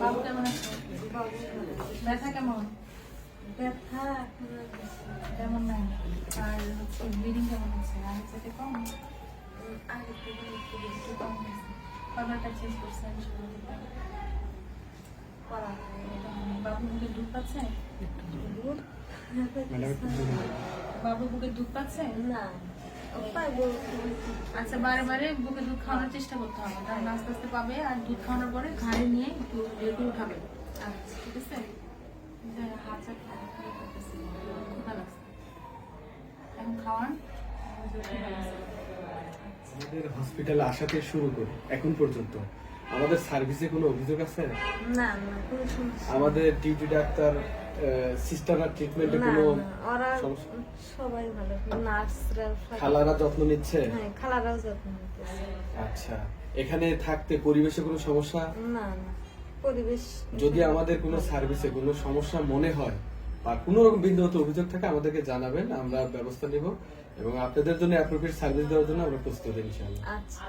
বাবু কেমন আছে? ব্যথা কেমন? ব্যথা কেমন নাই? আর হচ্ছে ব্লিডিং কেমন কম? থেকে একটু কম হয়েছে। চেঞ্জ করছেন করা বাবু বুকে দুধ পাচ্ছে? দুধ। বাবু বুকে দুধ পাচ্ছে? না। আচ্ছা বারে বারে বুকে দুধ খাওয়ানোর চেষ্টা করতে হবে। কারণ আস্তে আস্তে পাবে আর দুধ খাওয়ানোর পরে ঘাড়ে নিয়ে একটু বের উঠাবে আচ্ছা ঠিক আছে? এখন খাওয়ান। আমাদের হসপিটালে আসাতে শুরু করি এখন পর্যন্ত। আমাদের সার্ভিসে কোনো অভিযোগ আছে? না না আমাদের ডিউটি ডাক্তার সিস্টাররা ট্রিটমেন্টে কোনো ওরা সবাই ভালো নার্সরা খালারা যত্ন নিচ্ছে? হ্যাঁ খালারাও যত্ন নিতেছে আচ্ছা এখানে থাকতে পরিবেশে কোনো সমস্যা? না না পরিবেশ যদি আমাদের কোনো সার্ভিসে কোনো সমস্যা মনে হয় বা কোনো রকম বিন্দুগত অভিযোগ থাকে আমাদেরকে জানাবেন আমরা ব্যবস্থা নিব এবং আপনাদের জন্য অ্যাপ্রোপ্রিয়েট সার্ভিস দেওয়ার জন্য আমরা প্রস্তুত ইনশাআল্লাহ। আচ্ছা।